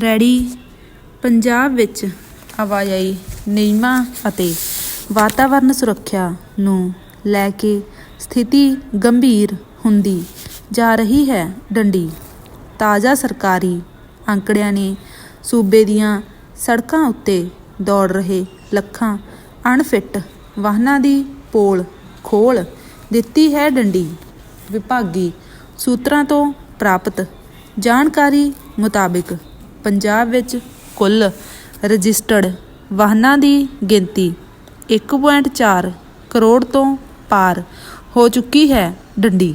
ਰੈੜੀ ਪੰਜਾਬ ਵਿੱਚ ਆਵਾਜਾਈ ਨਿਯਮਾਂ ਅਤੇ ਵਾਤਾਵਰਨ ਸੁਰੱਖਿਆ ਨੂੰ ਲੈ ਕੇ ਸਥਿਤੀ ਗੰਭੀਰ ਹੁੰਦੀ ਜਾ ਰਹੀ ਹੈ ਡੰਡੀ। ਤਾਜ਼ਾ ਸਰਕਾਰੀ ਅੰਕੜਿਆਂ ਨੇ ਸੂਬੇ ਦੀਆਂ ਸੜਕਾਂ ਉੱਤੇ ਦੌੜ ਰਹੇ ਲੱਖਾਂ ਅਣਫਿੱਟ ਵਾਹਨਾਂ ਦੀ ਪੋਲ ਖੋਲ ਦਿੱਤੀ ਹੈ ਡੰਡੀ। ਵਿਭਾਗੀ ਸੂਤਰਾਂ ਤੋਂ ਪ੍ਰਾਪਤ ਜਾਣਕਾਰੀ ਮੁਤਾਬਿਕ ਪੰਜਾਬ ਵਿੱਚ ਕੁੱਲ ਰਜਿਸਟਰਡ ਵਾਹਨਾਂ ਦੀ ਗਿਣਤੀ 1.4 ਕਰੋੜ ਤੋਂ ਪਾਰ ਹੋ ਚੁੱਕੀ ਹੈ ਡੰਡੀ।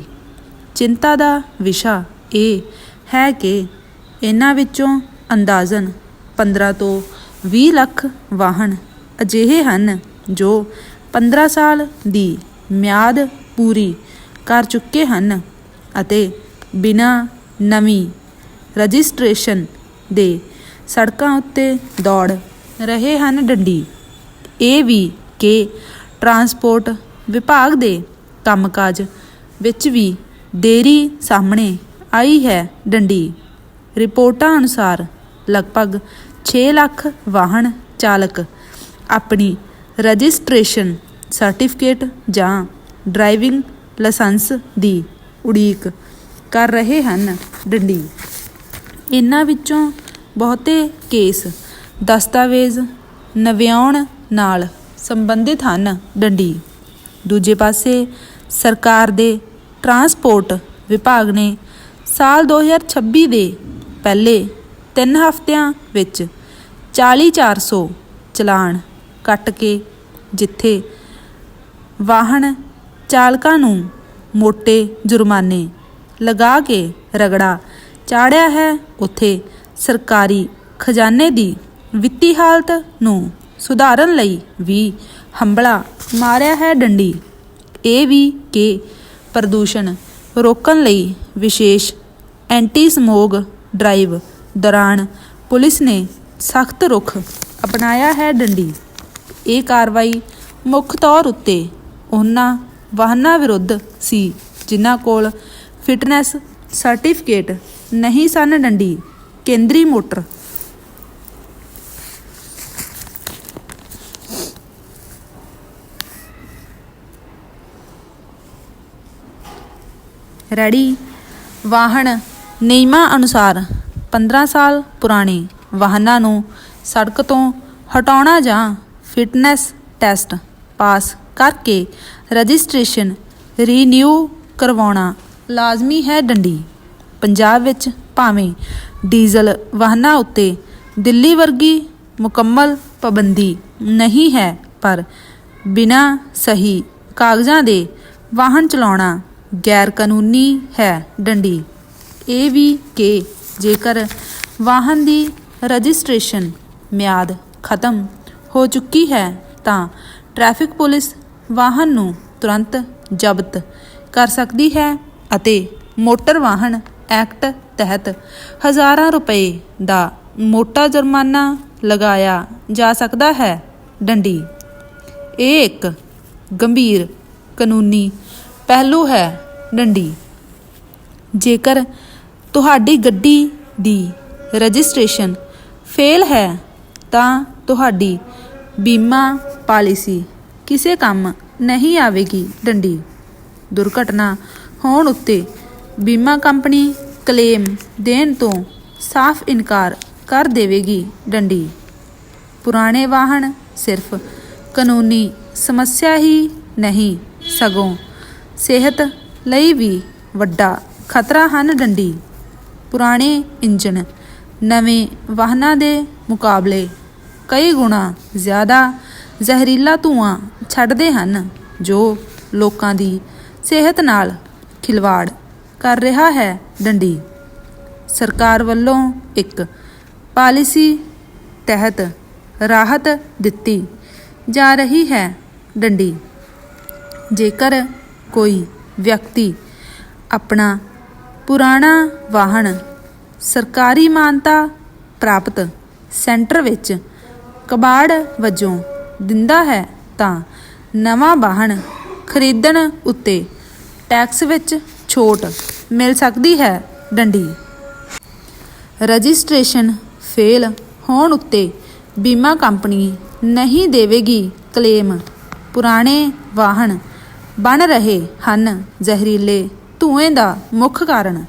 ਚਿੰਤਾ ਦਾ ਵਿਸ਼ਾ ਇਹ ਹੈ ਕਿ ਇਹਨਾਂ ਵਿੱਚੋਂ ਅੰਦਾਜ਼ਨ 15 ਤੋਂ 20 ਲੱਖ ਵਾਹਨ ਅਜਿਹੇ ਹਨ ਜੋ 15 ਸਾਲ ਦੀ ਮਿਆਦ ਪੂਰੀ ਕਰ ਚੁੱਕੇ ਹਨ ਅਤੇ ਬਿਨਾਂ ਨਵੀਂ ਰਜਿਸਟ੍ਰੇਸ਼ਨ ਦੇ ਸੜਕਾਂ ਉੱਤੇ ਦੌੜ ਰਹੇ ਹਨ ਡੰਡੀ। ਇਹ ਵੀ ਕਿ ਟਰਾਂਸਪੋਰਟ ਵਿਭਾਗ ਦੇ ਕੰਮਕਾਜ ਵਿੱਚ ਵੀ ਦੇਰੀ ਸਾਹਮਣੇ ਆਈ ਹੈ ਡੰਡੀ। ਰਿਪੋਰਟਾਂ ਅਨੁਸਾਰ ਲਗਭਗ 6 ਲੱਖ ਵਾਹਨ ਚਾਲਕ ਆਪਣੀ ਰਜਿਸਟ੍ਰੇਸ਼ਨ ਸਰਟੀਫਿਕੇਟ ਜਾਂ ਡਰਾਈਵਿੰਗ ਲਾਇਸੈਂਸ ਦੀ ਉਡੀਕ ਕਰ ਰਹੇ ਹਨ ਡੰਡੀ। ਇਹਨਾਂ ਵਿੱਚੋਂ ਬਹੁਤੇ ਕੇਸ ਦਸਤਾਵੇਜ਼ ਨਵਿਆਉਣ ਨਾਲ ਸੰਬੰਧਿਤ ਹਨ ਡੰਡੀ। ਦੂਜੇ ਪਾਸੇ ਸਰਕਾਰ ਦੇ ਟਰਾਂਸਪੋਰਟ ਵਿਭਾਗ ਨੇ ਸਾਲ 2026 ਦੇ ਪਹਿਲੇ 3 ਹਫ਼ਤਿਆਂ ਵਿੱਚ 40400 ਚਲਾਨ ਕੱਟ ਕੇ, ਜਿੱਥੇ ਵਾਹਨ ਚਾਲਕਾਂ ਨੂੰ ਮੋٹے ਜੁਰਮਾਨੇ ਲਗਾ ਕੇ ਰਗੜਾ ਚਾੜਿਆ ਹੈ ਉੱਥੇ ਸਰਕਾਰੀ ਖਜ਼ਾਨੇ ਦੀ ਵਿੱਤੀ ਹਾਲਤ ਨੂੰ ਸੁਧਾਰਨ ਲਈ ਵੀ ਹੰਬਲਾ ਮਾਰਿਆ ਹੈ ਡੰਡੀ। ਇਹ ਵੀ ਕਿ ਪ੍ਰਦੂਸ਼ਣ ਰੋਕਣ ਲਈ ਵਿਸ਼ੇਸ਼ ਐਂਟੀ ਸਮੋਗ ਡਰਾਈਵ ਦੌਰਾਨ ਪੁਲਿਸ ਨੇ ਸਖਤ ਰੁਖ ਅਪਣਾਇਆ ਹੈ ਡੰਡੀ। ਇਹ ਕਾਰਵਾਈ ਮੁੱਖ ਤੌਰ ਉੱਤੇ ਉਹਨਾਂ ਵਾਹਨਾਂ ਵਿਰੁੱਧ ਸੀ, ਜਿਨ੍ਹਾਂ ਕੋਲ ਫਿਟਨੈਸ ਸਰਟੀਫਿਕੇਟ ਨਹੀਂ ਸਨ ਡੰਡੀ, ਕੇਂਦਰੀ ਮੋਟਰ। ਰੈਡੀ। ਵਾਹਨ ਨਿਯਮਾਂ ਅਨੁਸਾਰ 15 ਸਾਲ ਪੁਰਾਣੇ ਵਾਹਨਾਂ ਨੂੰ ਸੜਕ ਤੋਂ ਹਟਾਉਣਾ ਜਾਂ ਫਿਟਨੈਸ ਟੈਸਟ ਪਾਸ ਕਰਕੇ ਰਜਿਸਟ੍ਰੇਸ਼ਨ ਰੀਨਿਊ ਕਰਵਾਉਣਾ ਲਾਜ਼ਮੀ ਹੈ ਡੰਡੀ। ਪੰਜਾਬ ਵਿੱਚ ਭਾਵੇਂ ਡੀਜ਼ਲ ਵਾਹਨਾਂ ਉੱਤੇ ਦਿੱਲੀ ਵਰਗੀ ਮੁਕੰਮਲ ਪਾਬੰਦੀ ਨਹੀਂ ਹੈ, ਪਰ ਬਿਨਾਂ ਸਹੀ ਕਾਗਜ਼ਾਂ ਦੇ ਵਾਹਨ ਚਲਾਉਣਾ ਗੈਰ ਕਾਨੂੰਨੀ ਹੈ ਡੰਡੀ। ਇਹ ਵੀ ਕਿ ਜੇਕਰ ਵਾਹਨ ਦੀ ਰਜਿਸਟ੍ਰੇਸ਼ਨ ਮਿਆਦ ਖਤਮ ਹੋ ਚੁੱਕੀ ਹੈ, ਤਾਂ ਟ੍ਰੈਫਿਕ ਪੁਲਿਸ ਵਾਹਨ ਨੂੰ ਤੁਰੰਤ ਜ਼ਬਤ ਕਰ ਸਕਦੀ ਹੈ ਅਤੇ ਮੋਟਰ ਵਾਹਨ ਐਕਟ ਤਹਿਤ ਹਜ਼ਾਰਾਂ ਰੁਪਏ ਦਾ ਮੋਟਾ ਜੁਰਮਾਨਾ ਲਗਾਇਆ ਜਾ ਸਕਦਾ ਹੈ। ਡੰਡੀ। ਇਹ ਇੱਕ ਗੰਭੀਰ ਕਾਨੂੰਨੀ ਪਹਿਲੂ ਹੈ, ਡੰਡੀ। ਜੇਕਰ ਤੁਹਾਡੀ ਗੱਡੀ ਦੀ ਰਜਿਸਟ੍ਰੇਸ਼ਨ ਫੇਲ ਹੈ, ਤਾਂ ਤੁਹਾਡੀ ਬੀਮਾ ਪਾਲਿਸੀ ਕਿਸੇ ਕੰਮ ਨਹੀਂ ਆਵੇਗੀ, ਡੰਡੀ। ਦੁਰਘਟਨਾ ਹੋਣ ਉੱਤੇ ਬੀਮਾ ਕੰਪਨੀ ਕਲੇਮ ਦੇਣ ਤੋਂ ਸਾਫ਼ ਇਨਕਾਰ ਕਰ ਦੇਵੇਗੀ ਡੰਡੀ। ਪੁਰਾਣੇ ਵਾਹਨ ਸਿਰਫ ਕਾਨੂੰਨੀ ਸਮੱਸਿਆ ਹੀ ਨਹੀਂ, ਸਗੋਂ ਸਿਹਤ ਲਈ ਵੀ ਵੱਡਾ ਖਤਰਾ ਹਨ ਡੰਡੀ। ਪੁਰਾਣੇ ਇੰਜਣ ਨਵੇਂ ਵਾਹਨਾਂ ਦੇ ਮੁਕਾਬਲੇ ਕਈ ਗੁਣਾ ਜ਼ਿਆਦਾ ਜ਼ਹਿਰੀਲਾ ਧੂਆਂ ਛੱਡਦੇ ਹਨ, ਜੋ ਲੋਕਾਂ ਦੀ ਸਿਹਤ ਨਾਲ ਖਿਲਵਾੜ ਕਰ ਰਿਹਾ ਹੈ ਡੰਡੀ। ਸਰਕਾਰ ਵੱਲੋਂ ਇੱਕ ਪਾਲਿਸੀ ਤਹਿਤ ਰਾਹਤ ਦਿੱਤੀ ਜਾ ਰਹੀ ਹੈ ਡੰਡੀ। ਜੇਕਰ ਕੋਈ ਵਿਅਕਤੀ ਆਪਣਾ ਪੁਰਾਣਾ ਵਾਹਨ ਸਰਕਾਰੀ ਮਾਨਤਾ ਪ੍ਰਾਪਤ ਸੈਂਟਰ ਵਿੱਚ ਕਬਾੜ ਵਜੋਂ ਦਿੰਦਾ ਹੈ, ਤਾਂ ਨਵਾਂ ਵਾਹਨ ਖਰੀਦਣ ਉੱਤੇ ਟੈਕਸ ਵਿੱਚ ਛੋਟ ਮਿਲ ਸਕਦੀ ਹੈ ਡੰਡੀ। ਰਜਿਸਟ੍ਰੇਸ਼ਨ ਫੇਲ ਹੋਣ ਉੱਤੇ ਬੀਮਾ ਕੰਪਨੀ ਨਹੀਂ ਦੇਵੇਗੀ ਕਲੇਮ। ਪੁਰਾਣੇ ਵਾਹਨ ਬਣ ਰਹੇ ਹਨ ਜ਼ਹਿਰੀਲੇ ਧੂਏ ਦਾ ਮੁੱਖ ਕਾਰਨ।